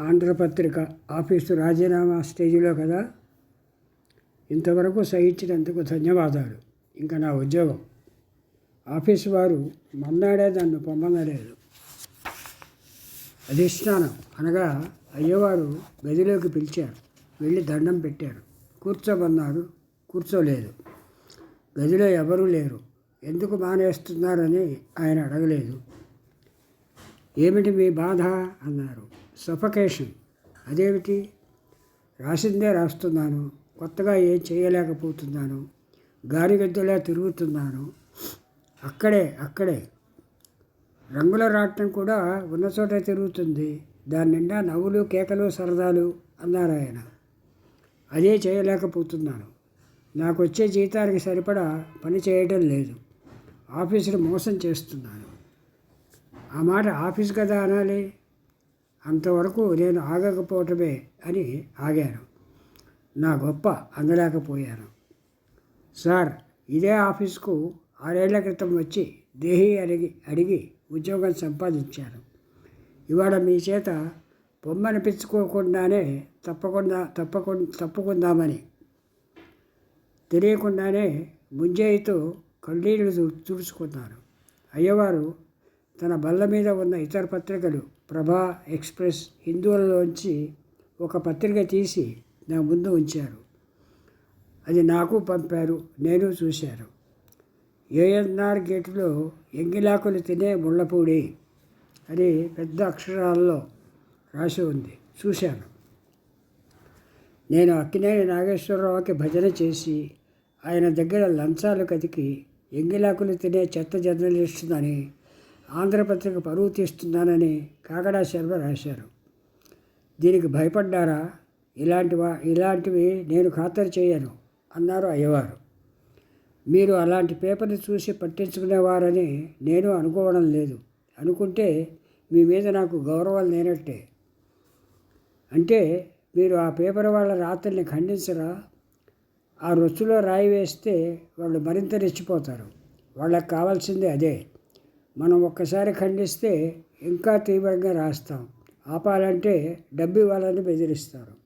Andhra Patrika office రాజీనామా స్టేజ్లో కదా? ఇంతవరకు సహించినందుకు ధన్యవాదాలు. ఇంకా నా ఉద్యోగం. ఆఫీసు వారు మన్నాడే నన్ను పొమ్మనలేదు. అధిష్టానం అనగా అయ్యవారు గదిలోకి పిలిచారు. వెళ్ళి దండం పెట్టారు. కూర్చోమన్నారు. కూర్చోలేదు. గదిలో ఎవరూ లేరు. ఎందుకు మానేస్తున్నారని ఆయన అడగలేదు. ఏమిటి మీ బాధ? అన్నారు. సఫకేషన్. అదేమిటి? రాసిందే రాస్తున్నాను. కొత్తగా ఏం చేయలేకపోతున్నాను. గాలిగద్దెలా తిరుగుతున్నాను. అక్కడే అక్కడే. రంగుల రాటం కూడా ఉన్న చోట తిరుగుతుంది. దాని నిండా నవ్వులు కేకలు సరదాలు అన్నారు ఆయన. అదే చేయలేకపోతున్నాను. నాకు వచ్చే జీతానికి సరిపడా పని చేయడం లేదు. ఆఫీసును మోసం చేస్తున్నాను. ఆ మాట ఆఫీస్ కదా అనాలి? అంతవరకు నేను ఆగకపోవటమే అని ఆగాను. నా గొప్ప అందలేకపోయాను. సార్ ఇదే ఆఫీస్కు ఆరేళ్ళ క్రితం వచ్చి దేహి అడిగి అడిగి ఉద్యోగం సంపాదించాను. ఇవాళ మీ చేత పొమ్మనిపించుకోకుండానే తప్పకుండా తప్పకుండా తప్పుకుందామని. తెలియకుండానే ముంజేయితో కళ్ళీళ్ళు తుడుచుకున్నాను. అయ్యవారు తన బల్ల మీద ఉన్న ఇతర పత్రికలు ప్రభా ఎక్స్ప్రెస్ హిందువులలోంచి ఒక పత్రిక తీసి నా ముందు ఉంచారు. అది నాకు పంపారు నేను చూశాను ఏఎన్ఆర్ గేటులో ఎంగిలాకులు తినే ముళ్ళపూడి అని పెద్ద అక్షరాల్లో రాసి ఉంది. చూశాను. నేను అక్కినేని నాగేశ్వరరావుకి భజన చేసి ఆయన దగ్గర లంచాలు కతికి ఎంగిలాకులు తినే చెత్త జర్నలిస్టునని ఆంధ్రపత్రిక పరువు తీస్తున్నానని కాకడా శర్మ రాశారు. దీనికి భయపడ్డారా? ఇలాంటివా ఇలాంటివి నేను ఖాతరు చేయను అన్నారు అయ్యవారు. మీరు అలాంటి పేపర్ని చూసి పట్టించుకునేవారని నేను అనుకోవడం లేదు. అనుకుంటే మీ మీద నాకు గౌరవం లేనట్టే. అంటే మీరు ఆ పేపర్ వాళ్ళ రాత్రిని ఖండించరా? ఆ రొచ్చులో రాయి వేస్తే వాళ్ళు మరింత రెచ్చిపోతారు. వాళ్ళకి కావాల్సింది అదే. మనం ఒక్కసారి ఖండిస్తే ఇంకా తీవ్రంగా రాస్తాం. ఆపాలంటే డబ్బు ఇవ్వాలని బెదిరిస్తారు.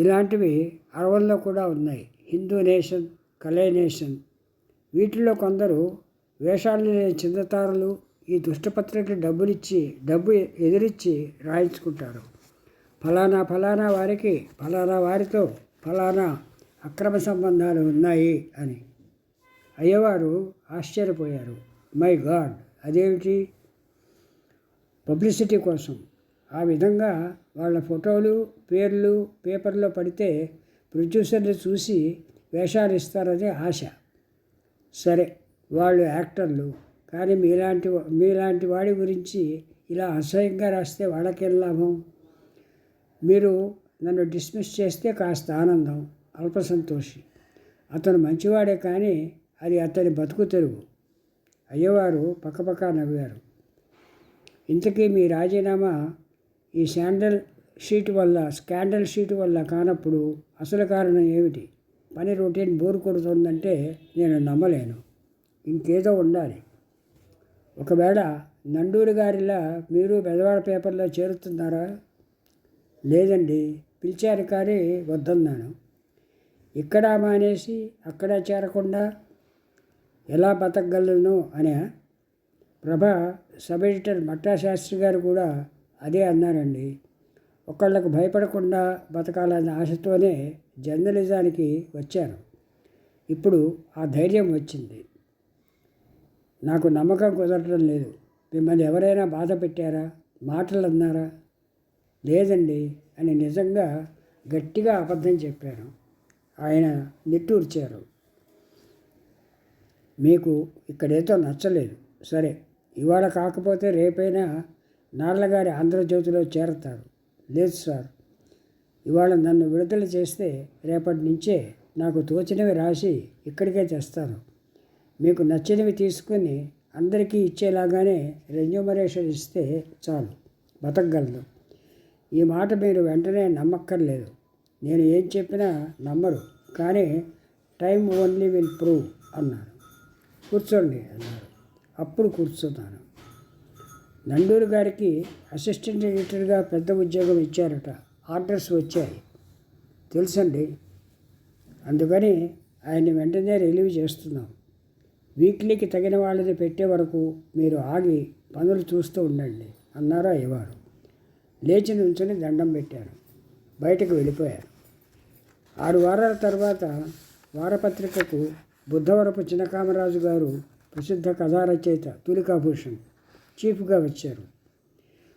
ఇలాంటివి అరవల్లో కూడా ఉన్నాయి. హిందూ నేషన్ కలే నేషన్. వీటిల్లో కొందరు వేషాలు లేని చిన్నతారులు ఈ దుష్టపత్రిక డబ్బులిచ్చి డబ్బు ఎదిరించి రాయించుకుంటారు. ఫలానా ఫలానా వారికి ఫలానా వారితో ఫలానా అక్రమ సంబంధాలు ఉన్నాయి అని. అయ్యవారు ఆశ్చర్యపోయారు. మై గాడ్ అదేమిటి? పబ్లిసిటీ కోసం. ఆ విధంగా వాళ్ళ ఫోటోలు పేర్లు పేపర్లో పడితే ప్రొడ్యూసర్లు చూసి వేషాలు ఇస్తారని ఆశ. సరే వాళ్ళు యాక్టర్లు కానీ మీలాంటి మీలాంటి వాడి గురించి ఇలా అసహ్యంగా రాస్తే వాళ్ళకేం లాభం? మీరు నన్ను డిస్మిస్ చేస్తే కాస్త ఆనందం అల్ప సంతోషి. అతను మంచివాడే కానీ అది అతని బతుకు తెరువు. అయ్యవారు పక్కపక్క నవ్వారు. ఇంతకీ మీ రాజీనామా ఈ శాండల్ షీట్ వల్ల స్కాండల్ షీట్ వల్ల కానప్పుడు అసలు కారణం ఏమిటి? పని రొటీన్ బోరు కొడుతుందంటే నేను నమ్మలేను. ఇంకేదో ఉండాలి. ఒకవేళ నండూరు గారిలా మీరు బెదవాడ పేపర్లో చేరుతున్నారా? లేదండి పిలిచారు కానీ వద్దన్నాను. ఇక్కడ మానేసి అక్కడ చేరకుండా ఎలా బతకగలను అనే ప్రభ సబ్ ఎడిటర్ మట్టాశాస్త్రి గారు కూడా అదే అన్నారండి. ఒకళ్ళకు భయపడకుండా బతకాలన్న ఆశతోనే జర్నలిజానికి వచ్చాను ఇప్పుడు ఆ ధైర్యం వచ్చింది. నాకు నమ్మకం కుదరటం లేదు. మిమ్మల్ని ఎవరైనా బాధ పెట్టారా? మాటలు అన్నారా లేదండి అని నిజంగా గట్టిగా అబద్ధం చెప్పాను ఆయన నిట్టూర్చారు. మీకు ఇక్కడేదో నచ్చలేదు. సరే ఇవాళ కాకపోతే రేపైనా నాళ్ళగారి ఆంధ్రజ్యోతిలో చేరతారు. లేదు సార్ ఇవాళ నన్ను విడుదల చేస్తే రేపటి నుంచే నాకు తోచినవి రాసి ఇక్కడికే తెస్తాను మీకు నచ్చినవి తీసుకొని అందరికీ ఇచ్చేలాగానే రెన్యూమరేషన్ ఇస్తే చాలు బతకగలదు ఈ మాట మీరు వెంటనే నమ్మక్కర్లేదు. నేను ఏం చెప్పినా నమ్మరు కానీ టైం ఓన్లీ విల్ ప్రూవ్ అన్నారు. కూర్చోండి అన్నారు. అప్పుడు కూర్చున్నాను. నండూరు గారికి అసిస్టెంట్ ఎడిటర్గా పెద్ద ఉద్యోగం ఇచ్చారట. ఆర్డర్స్ వచ్చాయి. తెలుసండి. అందుకని ఆయన్ని వెంటనే రిలీవ్ చేస్తున్నాం. వీక్లీకి తగిన వాళ్ళని పెట్టే వరకు మీరు ఆగి పనులు చూస్తూ ఉండండి అన్నారు అయ్యవారు లేచి నుంచుని దండం పెట్టారు. బయటకు వెళ్ళిపోయారు. ఆరు వారాల తర్వాత వారపత్రికకు బుద్ధవరపు చిన్నకామరాజు గారు ప్రసిద్ధ కథా రచయిత తులికాభూషణ్ చీఫ్గా వచ్చారు.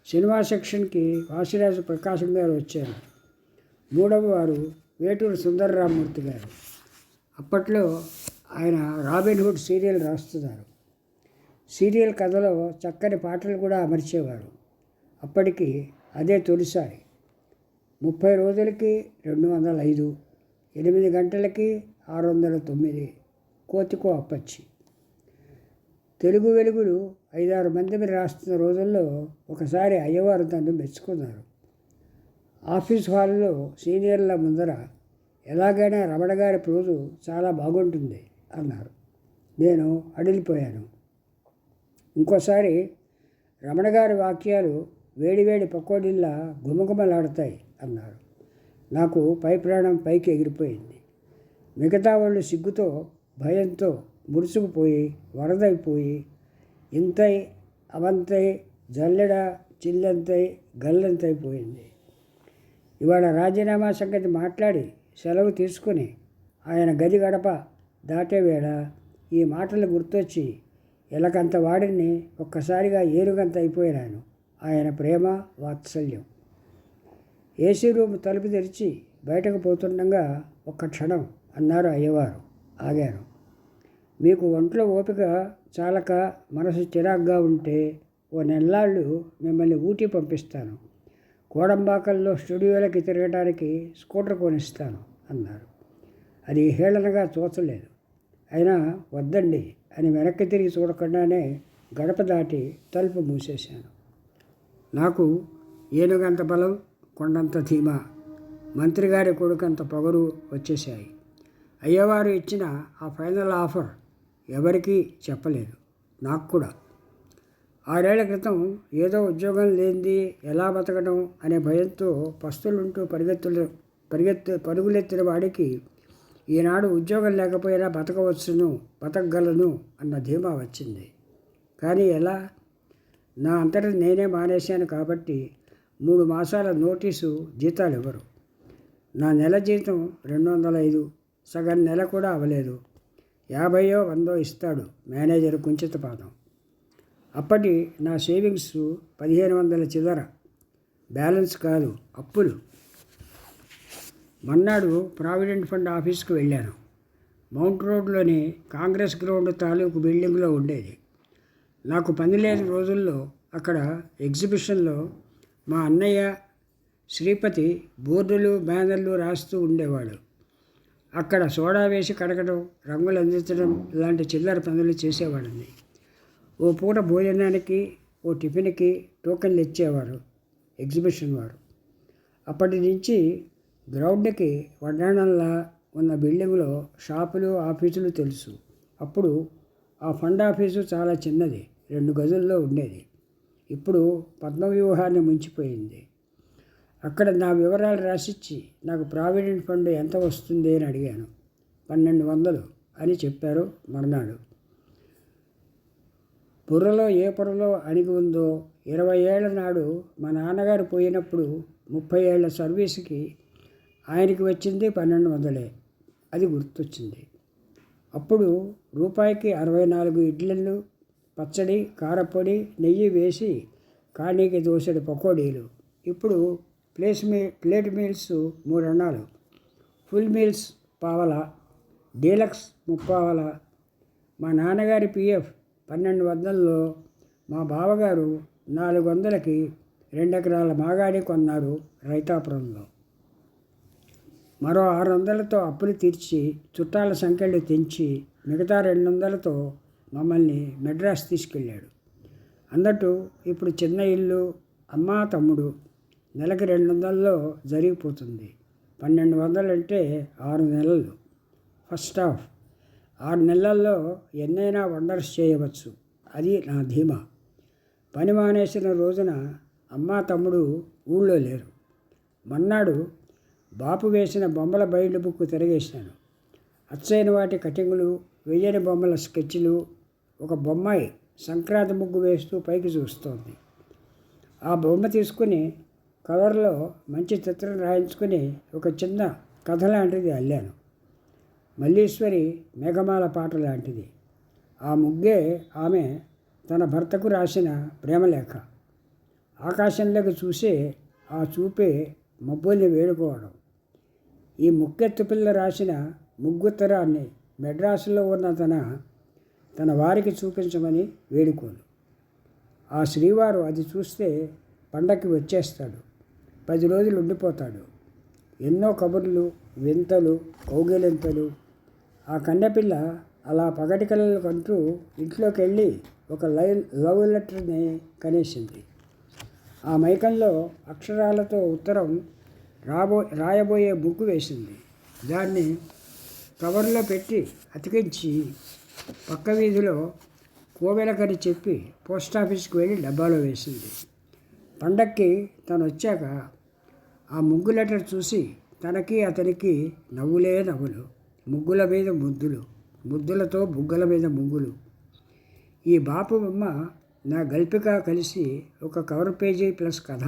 సినిమా సెక్షన్కి వాసిరాజు ప్రకాశం గారు వచ్చారు. మూడవ వారు వేటూరు సుందరరామూర్తి గారు. అప్పట్లో ఆయన రాబిన్హుడ్ సీరియల్ రాస్తున్నారు. సీరియల్ కథలో చక్కని పాటలు కూడా అమర్చేవారు. అప్పటికి అదే తొలిసారి. ముప్పై రోజులకి రెండు వందల ఐదు ఎనిమిది గంటలకి ఆరు వందల తొమ్మిది కోతికో అప్పచ్చి తెలుగు వెలుగులు ఐదారు మంది మీద రాస్తున్న రోజుల్లో ఒకసారి అయ్యవారు దాన్ని మెచ్చుకున్నారు. ఆఫీస్ హాల్లో సీనియర్ల ముందర ఎలాగైనా రమణ గారి ప్రోజు చాలా బాగుంటుంది అన్నారు. నేను అడిలిపోయాను ఇంకోసారి రమణ గారి వాక్యాలు వేడివేడి పకోడీల్లా గుమగుమలాడతాయి అన్నారు. నాకు పై ప్రాణం పైకి ఎగిరిపోయింది. మిగతా వాళ్ళు సిగ్గుతో భయంతో ముడుచుకుపోయి వరదైపోయి ఇంతై అవంతై జల్లెడ చిల్లంతై గల్లంతైపోయింది ఇవాళ రాజీనామా సంగతి మాట్లాడి సెలవు తీసుకుని ఆయన గది గడప దాటేవేళ ఈ మాటలు గుర్తొచ్చి ఎలకంత వాడిని ఒక్కసారిగా ఏరుగంత అయిపోయినాను. ఆయన ప్రేమ వాత్సల్యం. ఏసీ రూమ్ తలుపు తెరిచి బయటకు పోతుండగా ఒక్క క్షణం అన్నారు అయ్యవారు. ఆగారు. మీకు ఒంట్లో ఓపిక చాలక మనసు చిరాగ్గా ఉంటే ఓ నెల్లాళ్ళు మిమ్మల్ని ఊటీ పంపిస్తాను. కోడంబాకల్లో స్టూడియోలకి తిరగడానికి స్కూటర్ కొనిస్తాను అన్నారు. అది హేళనగా చూచలేదు అయినా వద్దండి అని వెనక్కి తిరిగి చూడకుండానే గడప దాటి తలుపు మూసేశాను. నాకు ఏనుగంత బలం కొండంత ధీమా మంత్రిగారి కొడుకంత పొగరు వచ్చేశాయి. అయ్యవారు ఇచ్చిన ఆ ఫైనల్ ఆఫర్ ఎవరికీ చెప్పలేదు. నాకు కూడా. ఆరేళ్ళ క్రితం ఏదో ఉద్యోగం లేనిది ఎలా బతకడం అనే భయంతో పస్తులుంటూ పరిగెత్తులు పరిగెత్తు పరుగులెత్తిన వాడికి ఈనాడు ఉద్యోగం లేకపోయినా బతకవచ్చును బతకగలను అన్న ధీమా వచ్చింది. కానీ ఎలా? నా అంతటా నేనే మానేశాను కాబట్టి మూడు మాసాల నోటీసు జీతాలు ఇవ్వరు నా నెల జీతం రెండు వందల ఐదు సగం నెల కూడా అవ్వలేదు. యాభైయో వందో ఇస్తాడు మేనేజర్ కుంచితపాదం అప్పటి నా సేవింగ్స్ పదిహేను వందల చిల్లర. బ్యాలెన్స్ కాదు అప్పులు. మన్నాడు ప్రావిడెంట్ ఫండ్ ఆఫీస్కి వెళ్ళాను. మౌంట్ రోడ్లోని కాంగ్రెస్ గ్రౌండ్ తాలూకు బిల్డింగ్లో ఉండేది. నాకు పని లేని రోజుల్లో అక్కడ ఎగ్జిబిషన్లో మా అన్నయ్య శ్రీపతి బోర్డులు బ్యానర్లు రాస్తూ ఉండేవాడు. అక్కడ సోడా వేసి కడగడం రంగులు అందించడం ఇలాంటి చిల్లర పనులు చేసేవాడిని ఓ పూట భోజనానికి ఓ టిఫిన్కి టోకెన్లు ఇచ్చేవారు ఎగ్జిబిషన్ వారు. అప్పటి నుంచి గ్రౌండ్కి వడ్డాణంలా ఉన్న బిల్డింగ్లో షాపులు ఆఫీసులు తెలుసు. అప్పుడు ఆ ఫండ్ ఆఫీసు చాలా చిన్నది రెండు గదుల్లో ఉండేది. ఇప్పుడు పద్మవ్యూహాన్ని ముంచిపోయింది. అక్కడ నా వివరాలు రాసిచ్చి నాకు ప్రావిడెంట్ ఫండ్ ఎంత వస్తుంది అని అడిగాను. పన్నెండు వందలు అని చెప్పారు మర్నాడు. బుర్రలో ఏ పొరలో అణిగి ఉందో ఇరవై ఏళ్ళ నాడు మా నాన్నగారు పోయినప్పుడు ముప్పై ఏళ్ళ సర్వీస్కి ఆయనకి వచ్చింది పన్నెండు వందలే. అది గుర్తొచ్చింది. అప్పుడు రూపాయికి అరవై నాలుగు ఇడ్లీలు పచ్చడి కారపొడి నెయ్యి వేసి కాణీకి దోసెడు పకోడీలు. ఇప్పుడు ప్లేస్ మీ ప్లేట్ మీల్స్ మూడు అన్నాలు ఫుల్ మీల్స్ పావల డీలక్స్ ముప్పావల. మా నాన్నగారి పిఎఫ్ పన్నెండు వందల్లో మా బావగారు నాలుగు వందలకి రెండు ఎకరాల మాగాడి కొన్నారు రైతాపురంలో. మరో ఆరు వందలతో అప్పులు తీర్చి చుట్టాల సంఖ్యలు తెంచి మిగతా రెండు వందలతో మమ్మల్ని మెడ్రాస్ తీసుకెళ్ళాడు. అన్నట్టు ఇప్పుడు చిన్న ఇల్లు అమ్మ తమ్ముడు నెలకి రెండు వందల్లో జరిగిపోతుంది. పన్నెండు వందలు అంటే ఆరు నెలలు. First half. ఆరు నెలల్లో ఎన్నైనా వండర్స్ చేయవచ్చు. అది నా ధీమా. పని మానేసిన రోజున అమ్మ తమ్ముడు ఊళ్ళో లేరు. మన్నాడు బాపు వేసిన బొమ్మల బయలు బుక్ తిరగేసినాను అచ్చైన వాటి కటింగులు వెయ్యని బొమ్మల స్కెచ్లు ఒక బొమ్మాయి సంక్రాంతి ముగ్గు వేస్తూ పైకి చూస్తోంది. ఆ బొమ్మ తీసుకుని కవర్లో మంచి చిత్రం రాయించుకుని ఒక చిన్న కథ లాంటిది అల్లాను. మల్లీశ్వరి మేఘమాల పాట లాంటిది. ఆ ముగ్గే ఆమె తన భర్తకు రాసిన ప్రేమలేఖ. ఆకాశంలోకి చూసే ఆ చూపే మబ్బుల్ని వేడుకోవడం. ఈ ముక్కెత్తు పిల్ల రాసిన ముగ్గుత్తరాన్ని మెడ్రాసులో ఉన్న తన తన వారికి చూపించమని వేడుకోను. ఆ శ్రీవారు అది చూస్తే పండక్కి వచ్చేస్తాడు. పది రోజులు ఉండిపోతాడు. ఎన్నో కబుర్లు వింతలు కౌగిలింతలు. ఆ కన్నెపిల్ల అలా పగటి కళలు కంటూ ఇంట్లోకి వెళ్ళి ఒక లైవ్ లవ్ లెటర్ని కనేసింది. ఆ మైకంలో అక్షరాలతో ఉత్తరం రాబో రాయబోయే బుక్ వేసింది. దాన్ని కవర్లో పెట్టి అతికించి పక్క వీధిలో కోవెలకని చెప్పి పోస్ట్ ఆఫీస్కి వెళ్ళి డబ్బాలో వేసింది. పండక్కి తను వచ్చాక ఆ ముగ్గు లెటర్ చూసి తనకి అతనికి నవ్వులే నవ్వులు. ముగ్గుల మీద ముద్దులు. ముద్దులతో బుగ్గల మీద ముగ్గులు ఈ బాపు బొమ్మ నా గల్పిక కలిసి ఒక కవర్ పేజీ ప్లస్ కథ.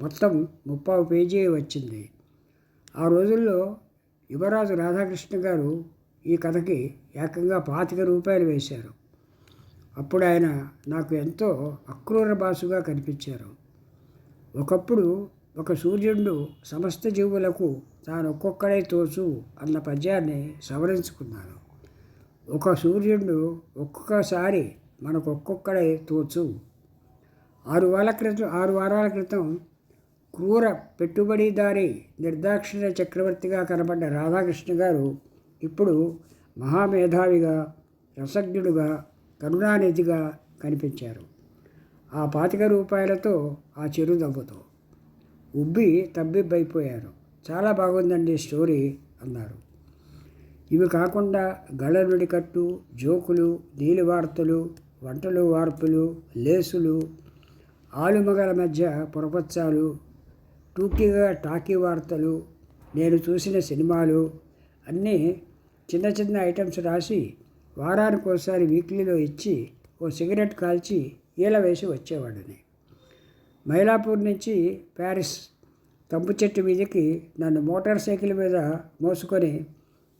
మొత్తం ముప్పావు పేజీ వచ్చింది. ఆ రోజుల్లో యువరాజు రాధాకృష్ణ గారు ఈ కథకి ఏకంగా పాతిక రూపాయలు వేశారు. అప్పుడు ఆయన నాకు ఎంతో అక్రూర బాసుగా కనిపించారు. ఒకప్పుడు ఒక సూర్యుడు సమస్త జీవులకు తాను ఒక్కొక్కడే తోచు అన్న పద్యాన్ని సవరించుకున్నాను. ఒక సూర్యుడు ఒక్కొక్కసారి మనకు ఒక్కొక్కడే తోచు. ఆరు వారాల క్రితం ఆరు వారాల క్రితం క్రూర పెట్టుబడిదారి నిర్దాక్షిణ్య చక్రవర్తిగా కనబడ్డ రాధాకృష్ణ గారు ఇప్పుడు మహామేధావిగా రసజ్ఞుడుగా కరుణానిధిగా కనిపించారు. ఆ పాతిక రూపాయలతో ఆ చిరునవ్వుతో ఉబ్బి తబ్బిబ్బైపోయారు. చాలా బాగుందండి స్టోరీ అన్నారు. ఇవి కాకుండా గళ్ళనుడి కట్టు జోకులు నీలి వార్తలు వంటలు వార్పులు లేసులు ఆలుమగల మధ్య పొరపచ్చాలు టూకీగా టాకీ వార్తలు నేను చూసిన సినిమాలు అన్నీ చిన్న చిన్న ఐటమ్స్ రాసి వారానికి ఒకసారి వీక్లీలో ఇచ్చి ఓ సిగరెట్ కాల్చి ఈల వేసి వచ్చేవాడిని. మైలాపూర్ నుంచి ప్యారిస్ తంపు చెట్టు మీదకి నన్ను మోటార్ సైకిల్ మీద మోసుకొని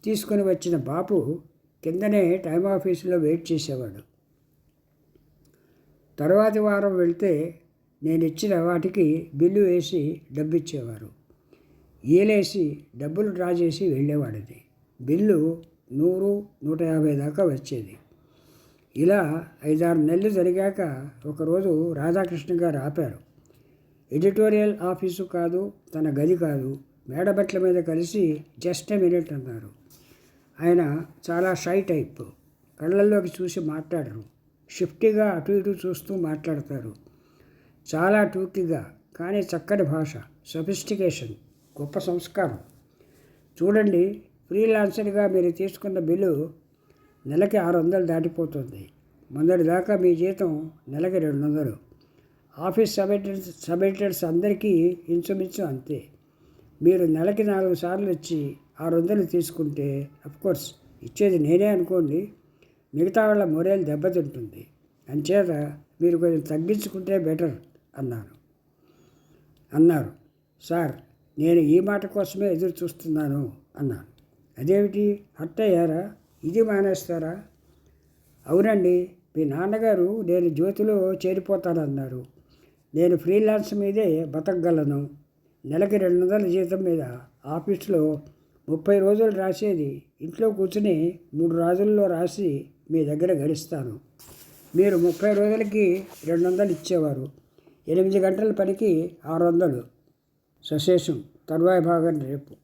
తీసుకొని వచ్చిన బాపు కిందనే టైం ఆఫీసులో వెయిట్ చేసేవాడు. తర్వాతి వారం వెళ్తే నేను ఇచ్చిన వాటికి బిల్లు వేసి డబ్బు ఇచ్చేవారు ఏలేసి డబ్బులు డ్రా చేసి వెళ్ళేవాడిది. బిల్లు నూరు నూట యాభై దాకా వచ్చేది. ఇలా ఐదారు నెలలు జరిగాక ఒకరోజు రాధాకృష్ణ గారు ఆపారు. ఎడిటోరియల్ ఆఫీసు కాదు తన గది కాదు. మేడబట్ల మీద కలిసి జస్ట్ మినిట్ అన్నారు. ఆయన చాలా షై టైప్. కళ్ళల్లోకి చూసి మాట్లాడరు. షిఫ్టీగా అటు ఇటు చూస్తూ మాట్లాడతారు. చాలా టూకీగా కానీ చక్కటి భాష సఫిస్టికేషన్ గొప్ప సంస్కారం. చూడండి ఫ్రీలాన్సర్గా మీరు తీసుకున్న బిల్లు నెలకి ఆరు వందలు దాటిపోతుంది. మొదటిదాకా మీ జీతం నెలకి రెండు వందలు. ఆఫీస్ సబెటర్స్ సబెటర్స్ అందరికీ ఇంచుమించు అంతే. మీరు నెలకి నాలుగు సార్లు వచ్చి ఆరు వందలు తీసుకుంటే కోర్స్ ఇచ్చేది నేనే అనుకోండి. మిగతా వాళ్ళ మొరేలు దెబ్బతింటుంది. అంచేత మీరు కొంచెం తగ్గించుకుంటే బెటర్ అన్నాను అన్నారు. సార్ నేను ఈ మాట కోసమే ఎదురు చూస్తున్నాను అన్నాను అదేమిటి? అట్టయ్యారా అయ్యారా? ఇది మానేస్తారా? అవునండి. మీ నాన్నగారు నేను జ్యోతిలో చేరిపోతానన్నారు. నేను ఫ్రీలాన్స్ మీదే బతకగలను. నెలకి రెండు వందల జీతం మీద ఆఫీస్లో ముప్పై రోజులు రాసేది ఇంట్లో కూర్చుని మూడు రోజుల్లో రాసి మీ దగ్గర గడిస్తాను. మీరు ముప్పై రోజులకి రెండు వందలు ఇచ్చేవారు. ఎనిమిది గంటల పనికి ఆరు వందలు. సశేషం తరువాయి భాగం రేపు.